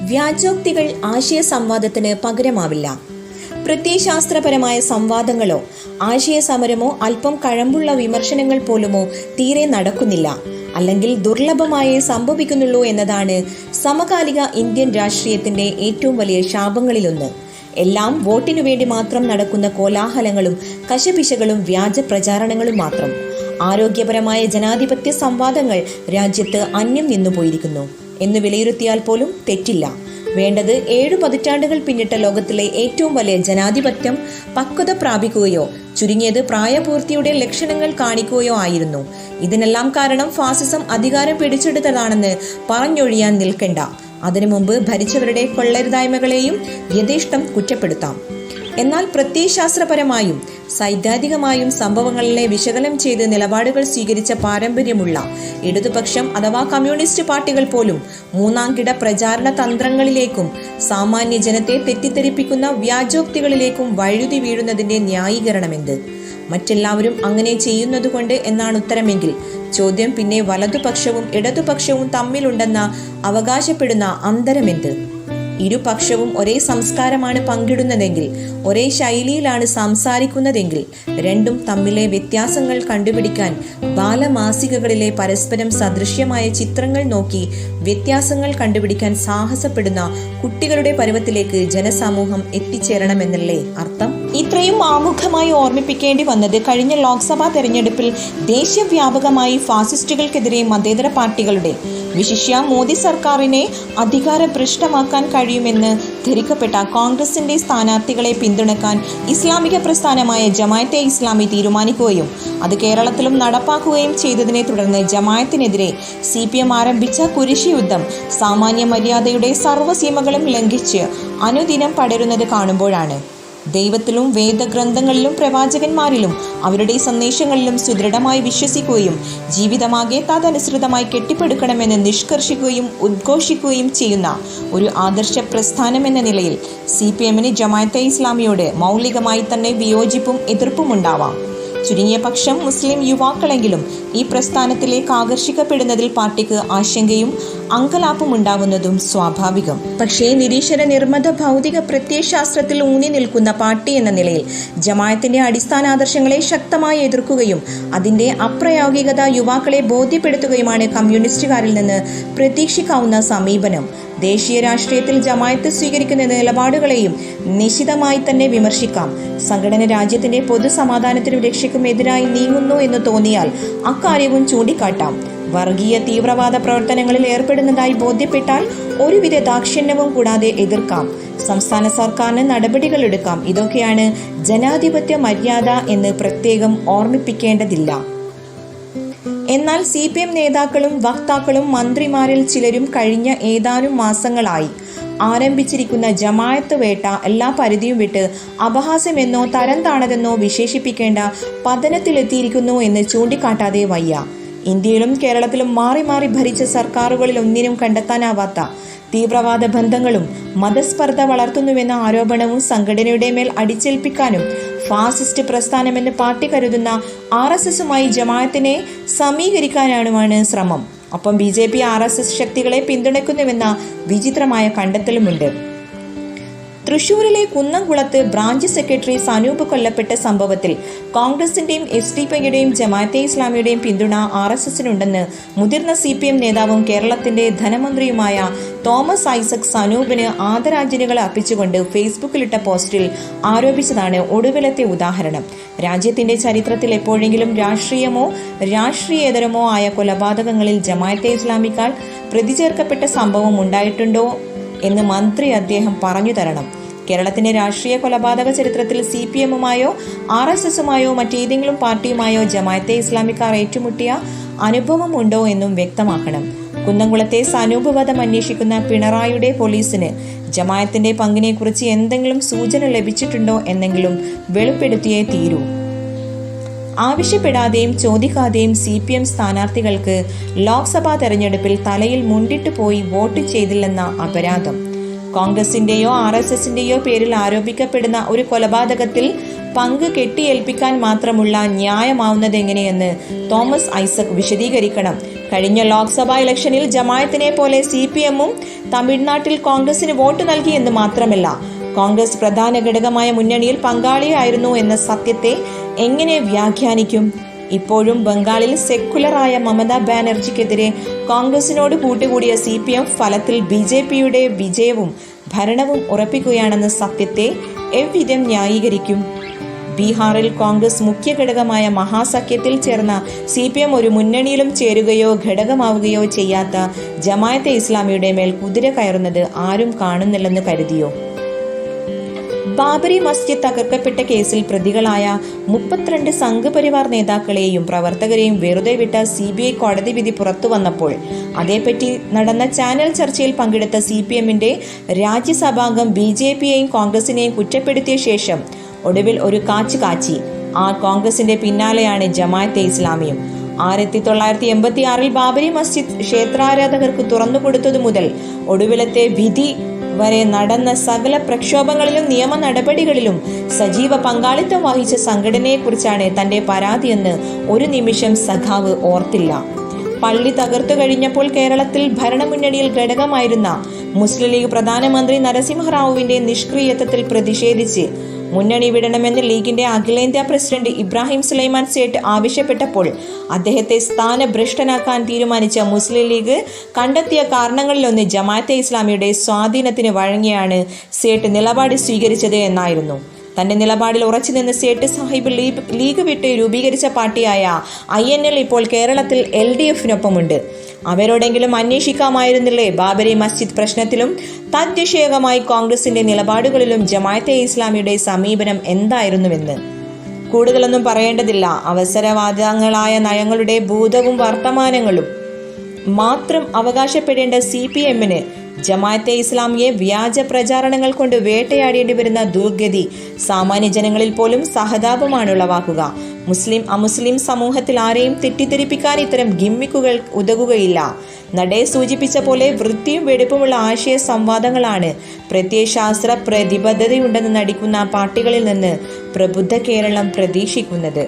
വ്യാജോക്തികൾ ആശയ സംവാദത്തിന് പകരമാവില്ല. പ്രത്യയശാസ്ത്രപരമായ സംവാദങ്ങളോ ആശയ സമരമോ അല്പം കഴമ്പുള്ള വിമർശനങ്ങൾ പോലുമോ തീരെ നടക്കുന്നില്ല. അല്ലെങ്കിൽ ദുർലഭമായേ സംഭവിക്കുന്നുള്ളൂ എന്നതാണ് സമകാലിക ഇന്ത്യൻ രാഷ്ട്രീയത്തിന്റെ ഏറ്റവും വലിയ ശാപങ്ങളിലൊന്ന്. എല്ലാം വോട്ടിനു വേണ്ടി മാത്രം നടക്കുന്ന കോലാഹലങ്ങളും കശപിശകളും വ്യാജ പ്രചാരണങ്ങളും മാത്രം. ആരോഗ്യപരമായ ജനാധിപത്യ സംവാദങ്ങൾ രാജ്യത്ത് അന്യം നിന്നുപോയിരിക്കുന്നു. എന്ന് വിലയിരുത്തിയാൽ പോലും തെറ്റില്ല. വേണ്ടത് ഏഴു പതിറ്റാണ്ടുകൾ പിന്നിട്ട ലോകത്തിലെ ഏറ്റവും വലിയ ജനാധിപത്യം പക്വത പ്രാപിക്കുകയോ ചുരുങ്ങിയത് പ്രായപൂർത്തിയുടെ ലക്ഷണങ്ങൾ കാണിക്കുകയോ ആയിരുന്നു. ഇതിനെല്ലാം കാരണം ഫാസിസം അധികാരം പിടിച്ചെടുത്തതാണെന്ന് പറഞ്ഞൊഴിയാൻ നിൽക്കണ്ട. അതിനു മുമ്പ് ഭരിച്ചവരുടെ കൊള്ളരുതായ്മകളെയും യഥേഷ്ടം കുറ്റപ്പെടുത്താം. എന്നാൽ പ്രത്യയശാസ്ത്രപരമായും സൈദ്ധാന്തികമായും സംഭവങ്ങളിലെ വിശകലനം ചെയ്ത് നിലപാടുകൾ സ്വീകരിച്ച പാരമ്പര്യമുള്ള ഇടതുപക്ഷം അഥവാ കമ്മ്യൂണിസ്റ്റ് പാർട്ടികൾ പോലും മൂന്നാംകിട പ്രചാരണ തന്ത്രങ്ങളിലേക്കും സാമാന്യ ജനത്തെ തെറ്റിദ്ധരിപ്പിക്കുന്ന വ്യാജോക്തികളിലേക്കും വഴുതി വീഴുന്നതിന്റെ ന്യായീകരണമെന്ത്? മറ്റെല്ലാവരും അങ്ങനെ ചെയ്യുന്നതുകൊണ്ട് എന്നാണ് ഉത്തരമെങ്കിൽ ചോദ്യം പിന്നെ വലതുപക്ഷവും ഇടതുപക്ഷവും തമ്മിലുണ്ടെന്ന അവകാശപ്പെടുന്ന അന്തരമെന്ത്? ഇരുപക്ഷവും ഒരേ സംസ്കാരമാണ് പങ്കിടുന്നതെങ്കിൽ ഒരേ ശൈലിയിലാണ് സംസാരിക്കുന്നതെങ്കിൽ രണ്ടും തമ്മിലെ വ്യത്യാസങ്ങൾ കണ്ടുപിടിക്കാൻ ബാലമാസികകളിലെ പരസ്പരം സദൃശ്യമായ ചിത്രങ്ങൾ നോക്കി വ്യത്യാസങ്ങൾ കണ്ടുപിടിക്കാൻ സാഹസപ്പെടുന്ന കുട്ടികളുടെ പരുവത്തിലേക്ക് ജനസമൂഹം എത്തിച്ചേരണമെന്നല്ലേ അർത്ഥം? ഇത്രയും ആമുഖമായി ഓർമ്മിപ്പിക്കേണ്ടി വന്നത് കഴിഞ്ഞ ലോക്സഭാ തെരഞ്ഞെടുപ്പിൽ ദേശവ്യാപകമായി ഫാസിസ്റ്റുകൾക്കെതിരെ മതേതര പാർട്ടികളുടെ. വിശിഷ്യ മോദി സർക്കാരിനെ അധികാരഭ്രഷ്ടമാക്കാൻ കഴിയുമെന്ന് ധരിക്കപ്പെട്ട കോൺഗ്രസിന്റെ സ്ഥാനാർത്ഥികളെ പിന്തുണക്കാൻ ഇസ്ലാമിക പ്രസ്ഥാനമായ ജമായത്തെ ഇസ്ലാമി തീരുമാനിക്കുകയും അത് കേരളത്തിലും നടപ്പാക്കുകയും ചെയ്തതിനെ തുടർന്ന് ജമായത്തിനെതിരെ സി പി എം ആരംഭിച്ച കുരിശി യുദ്ധം സാമാന്യ മര്യാദയുടെ സർവസീമകളും ലംഘിച്ച് അനുദിനം പടരുന്നത് കാണുമ്പോഴാണ്. ദൈവത്തിലും വേദഗ്രന്ഥങ്ങളിലും പ്രവാചകന്മാരിലും അവരുടെ സന്ദേശങ്ങളിലും സുദൃഢമായി വിശ്വസിക്കുകയും ജീവിതമാകെ തദനുസൃതമായി കെട്ടിപ്പടുക്കണമെന്ന് നിഷ്കർഷിക്കുകയും ഉദ്ഘോഷിക്കുകയും ചെയ്യുന്ന ഒരു ആദർശ പ്രസ്ഥാനം എന്ന നിലയിൽ സി പി എമ്മിന് ജമാഅത്തെ ഇസ്ലാമിയോട് മൗലികമായി തന്നെ വിയോജിപ്പും എതിർപ്പും ഉണ്ടാവാം. ചുരുങ്ങിയ പക്ഷം മുസ്ലിം യുവാക്കളെങ്കിലും ഈ പ്രസ്ഥാനത്തിലേക്ക് ആകർഷിക്കപ്പെടുന്നതിൽ പാർട്ടിക്ക് ആശങ്കയും അങ്കലാപ്പും ഉണ്ടാവുന്നതും സ്വാഭാവികം. പക്ഷേ നിരീശ്വര നിർമ്മത ഭൗതിക പ്രത്യയശാസ്ത്രത്തിൽ ഊന്നി നിൽക്കുന്ന പാർട്ടി എന്ന നിലയിൽ ജമായത്തിന്റെ അടിസ്ഥാന ആദർശങ്ങളെ ശക്തമായി എതിർക്കുകയും അതിന്റെ അപ്രായോഗികത യുവാക്കളെ ബോധ്യപ്പെടുത്തുകയുമാണ് കമ്മ്യൂണിസ്റ്റുകാരിൽ നിന്ന് പ്രതീക്ഷിക്കാവുന്ന സമീപനം. ദേശീയ രാഷ്ട്രീയത്തിൽ ജമായത്ത് സ്വീകരിക്കുന്ന നിലപാടുകളെയും നിശിതമായി തന്നെ വിമർശിക്കാം. സംഘടന രാജ്യത്തിന്റെ പൊതുസമാധാനത്തിനും രക്ഷയ്ക്കും എതിരായി നീങ്ങുന്നു എന്ന് തോന്നിയാൽ അക്കാര്യവും ചൂണ്ടിക്കാട്ടാം. വർഗീയ തീവ്രവാദ പ്രവർത്തനങ്ങളിൽ ഏർപ്പെടുന്നതായി ബോധ്യപ്പെട്ടാൽ ഒരുവിധ ദാക്ഷിണ്യവും കൂടാതെ എതിർക്കാം. സംസ്ഥാന സർക്കാരിന് നടപടികൾ എടുക്കാം. ഇതൊക്കെയാണ് ജനാധിപത്യ മര്യാദ എന്ന് പ്രത്യേകം ഓർമ്മിപ്പിക്കേണ്ടതില്ല. എന്നാൽ സി പി എം നേതാക്കളും വക്താക്കളും മന്ത്രിമാരിൽ ചിലരും കഴിഞ്ഞ ഏതാനും മാസങ്ങളായി ആരംഭിച്ചിരിക്കുന്ന ജമായത്ത് വേട്ട എല്ലാ പരിധിയും വിട്ട് അപഹാസ്യമെന്നോ തരം താണതെന്നോ വിശേഷിപ്പിക്കേണ്ട പതനത്തിലെത്തിയിരിക്കുന്നു എന്ന് ചൂണ്ടിക്കാട്ടാതെ വയ്യ. ഇന്ത്യയിലും കേരളത്തിലും മാറി മാറി ഭരിച്ച സർക്കാരുകളിൽ ഒന്നിനും കണ്ടെത്താനാവാത്ത തീവ്രവാദ ബന്ധങ്ങളും മതസ്പർദ്ധ വളർത്തുന്നുവെന്ന ആരോപണവും സംഘടനയുടെ മേൽ അടിച്ചേൽപ്പിക്കാനും ഫാസിസ്റ്റ് പ്രസ്ഥാനമെന്ന് പാർട്ടി കരുതുന്ന ആർ എസ് എസുമായി ജമാഅത്തിനെ സമീകരിക്കാനാണുമാണ് ശ്രമം. ഒപ്പം B J P R S S ശക്തികളെ പിന്തുണയ്ക്കുന്നുവെന്ന വിചിത്രമായ കണ്ടെത്തലുമുണ്ട്. തൃശൂരിലെ കുന്നംകുളത്ത് ബ്രാഞ്ച് സെക്രട്ടറി സനൂപ് കൊല്ലപ്പെട്ട സംഭവത്തിൽ കോൺഗ്രസിന്റെയും എസ് ഡി പിയുടെയും ജമാഅത്തെ ഇസ്ലാമിയുടെയും പിന്തുണ ആർ എസ് എസിനുണ്ടെന്ന് മുതിർന്ന സി പി എം നേതാവും കേരളത്തിന്റെ ധനമന്ത്രിയുമായ തോമസ് ഐസക് സനൂപിന് ആദരാഞ്ജലികൾ അർപ്പിച്ചുകൊണ്ട് ഫേസ്ബുക്കിലിട്ട പോസ്റ്റിൽ ആരോപിച്ചതാണ് ഒടുവിലത്തെ ഉദാഹരണം. രാജ്യത്തിന്റെ ചരിത്രത്തിൽ എപ്പോഴെങ്കിലും രാഷ്ട്രീയമോ രാഷ്ട്രീയേതരമോ ആയ കൊലപാതകങ്ങളിൽ ജമാഅത്തെ ഇസ്ലാമിക്കാൾ പ്രതിചേർക്കപ്പെട്ട സംഭവം ഉണ്ടായിട്ടുണ്ടോ എന്ന് മന്ത്രി അദ്ദേഹം പറഞ്ഞു തരണം. കേരളത്തിന്റെ രാഷ്ട്രീയ കൊലപാതക ചരിത്രത്തിൽ സി പി എമ്മുമായോ ആർ എസ് എസുമായോ മറ്റേതെങ്കിലും പാർട്ടിയുമായോ ജമായത്തെ ഇസ്ലാമിക്കാർ ഏറ്റുമുട്ടിയ അനുഭവമുണ്ടോ എന്നും വ്യക്തമാക്കണം. കുന്നംകുളത്തെ സനൂപ് വധം അന്വേഷിക്കുന്ന പിണറായിയുടെ പോലീസിന് ജമായത്തിന്റെ പങ്കിനെക്കുറിച്ച് എന്തെങ്കിലും സൂചന ലഭിച്ചിട്ടുണ്ടോ എന്നെങ്കിലും വെളിപ്പെടുത്തിയേ തീരൂ. ആവശ്യപ്പെടാതെയും ചോദിക്കാതെയും സി പി എം സ്ഥാനാർത്ഥികൾക്ക് ലോക്സഭാ തെരഞ്ഞെടുപ്പിൽ തലയിൽ മുണ്ടിട്ട് പോയി വോട്ട് ചെയ്തില്ലെന്ന അപരാധം. കോൺഗ്രസിന്റെയോ ആർ എസ് എസിന്റെയോ പേരിൽ ആരോപിക്കപ്പെടുന്ന ഒരു കൊലപാതകത്തിൽ പങ്ക് കെട്ടിയേൽപ്പിക്കാൻ മാത്രമുള്ള ന്യായമാവുന്നതെങ്ങനെയെന്ന് തോമസ് ഐസക് വിശദീകരിക്കണം. കഴിഞ്ഞ ലോക്സഭാ ഇലക്ഷനിൽ ജമായത്തിനെ പോലെ സി പി എമ്മും തമിഴ്നാട്ടിൽ കോൺഗ്രസിന് വോട്ട് നൽകിയെന്ന് മാത്രമല്ല കോൺഗ്രസ് പ്രധാന ഘടകമായ മുന്നണിയിൽ പങ്കാളിയായിരുന്നു എന്ന സത്യത്തെ എങ്ങനെ വ്യാഖ്യാനിക്കും? ഇപ്പോഴും ബംഗാളിൽ സെക്കുലറായ മമതാ ബാനർജിക്കെതിരെ കോൺഗ്രസിനോട് കൂട്ടുകൂടിയ സി പി എം ഫലത്തിൽ ബി ജെ പിയുടെ വിജയവും ഭരണവും ഉറപ്പിക്കുകയാണെന്ന സത്യത്തെ എവ്വിധം ന്യായീകരിക്കും? ബീഹാറിൽ കോൺഗ്രസ് മുഖ്യ ഘടകമായ മഹാസഖ്യത്തിൽ ചേർന്ന സി പി എം ഒരു മുന്നണിയിലും ചേരുകയോ ഘടകമാവുകയോ ചെയ്യാത്ത ജമായത്തെ ഇസ്ലാമിയുടെ മേൽ കുതിര കയറുന്നത് ആരും കാണുന്നില്ലെന്ന് കരുതിയോ? ബാബരി മസ്ജിദ് തകർക്കപ്പെട്ട കേസിൽ പ്രതികളായ മുപ്പത്തിരണ്ട് സംഘപരിവാർ നേതാക്കളെയും പ്രവർത്തകരെയും വെറുതെ വിട്ട സി ബി ഐ കോടതി വിധി പുറത്തു വന്നപ്പോൾ അതേപ്പറ്റി നടന്ന ചാനൽ ചർച്ചയിൽ പങ്കെടുത്ത സി പി എമ്മിന്റെ രാജ്യസഭാംഗം ബി ജെ പിയെയും കോൺഗ്രസിനെയും കുറ്റപ്പെടുത്തിയ ശേഷം ഒടുവിൽ ഒരു കാച്ചു കാച്ചി ആ കോൺഗ്രസിന്റെ പിന്നാലെയാണ് ജമാഅത്തെ ഇസ്ലാമിയും. ആയിരത്തി തൊള്ളായിരത്തി എൺപത്തി ആറിൽ ബാബരി മസ്ജിദ് ക്ഷേത്രാരാധകർക്ക് തുറന്നുകൊടുത്തതു മുതൽ ഒടുവിലത്തെ വിധി വരെ നടന്ന സകല പ്രക്ഷോഭങ്ങളിലും നിയമ നടപടികളിലും സജീവ പങ്കാളിത്തം വഹിച്ച സംഘടനയെക്കുറിച്ചാണ് തന്റെ പരാതിയെന്ന് ഒരു നിമിഷം സഖാവ് ഓർത്തില്ല. പള്ളി തകർത്തു കഴിഞ്ഞപ്പോൾ കേരളത്തിൽ ഭരണമുന്നണിയിൽ ഘടകമായിരുന്ന മുസ്ലിം ലീഗ് പ്രധാനമന്ത്രി നരസിംഹറാവുവിന്റെ നിഷ്ക്രിയത്വത്തിൽ പ്രതിഷേധിച്ച് മുന്നണി വിടണമെന്ന് ലീഗിന്റെ അഖിലേന്ത്യാ പ്രസിഡന്റ് ഇബ്രാഹിം സുലൈമാൻ സേട്ട് ആവശ്യപ്പെട്ടപ്പോൾ അദ്ദേഹത്തെ സ്ഥാനഭ്രഷ്ടനാക്കാൻ തീരുമാനിച്ച മുസ്ലിം ലീഗ് കണ്ടെത്തിയ കാരണങ്ങളിലൊന്ന് ജമാഅത്തെ ഇസ്ലാമിയുടെ സ്വാധീനത്തിന് വഴങ്ങിയാണ് സേട്ട് നിലപാട് സ്വീകരിച്ചത് എന്നായിരുന്നു. തന്റെ നിലപാടിൽ ഉറച്ചു നിന്ന് സേട്ട് സാഹിബ് ലീഗ് ലീഗ് വിട്ട് രൂപീകരിച്ച പാർട്ടിയായ ഐ ഇപ്പോൾ കേരളത്തിൽ എൽ ഡി എഫിനൊപ്പമുണ്ട്. അവരോടെങ്കിലും അന്വേഷിക്കാമായിരുന്നില്ലേ? ബാബരി മസ്ജിദ് പ്രശ്നത്തിലും തദ്വിഷയകമായി കോൺഗ്രസിന്റെ നിലപാടുകളിലും ജമാഅത്തെ ഇസ്ലാമിയുടെ സമീപനം എന്തായിരുന്നുവെന്ന്. കൂടുതലൊന്നും പറയേണ്ടതില്ല. അവസരവാദങ്ങളായ നയങ്ങളുടെ ഭൂതവും വർത്തമാനങ്ങളും മാത്രം അവകാശപ്പെടേണ്ട സി പി എമ്മിന് ജമാഅത്തെ ഇസ്ലാമിയെ വ്യാജ പ്രചാരണങ്ങൾ കൊണ്ട് വേട്ടയാടേണ്ടി വരുന്ന ദുർഗതി സാമാന്യ ജനങ്ങളിൽ പോലും സഹതാപമാണ് ഉളവാക്കുക മുസ്ലിം അമുസ്ലിം സമൂഹത്തിൽ ആരെയും തെറ്റിദ്ധരിപ്പിക്കാൻ ഇത്തരം ഗിമ്മിക്കുകൾ ഉതകുകയില്ല. നടേ സൂചിപ്പിച്ച പോലെ വൃത്തിയും വെടുപ്പുമുള്ള ആശയ സംവാദങ്ങളാണ്. പ്രത്യയശാസ്ത്ര പ്രതിബദ്ധതയുണ്ടെന്ന് നടിക്കുന്ന പാർട്ടികളിൽ നിന്ന് പ്രബുദ്ധ കേരളം പ്രതീക്ഷിക്കുന്നത്.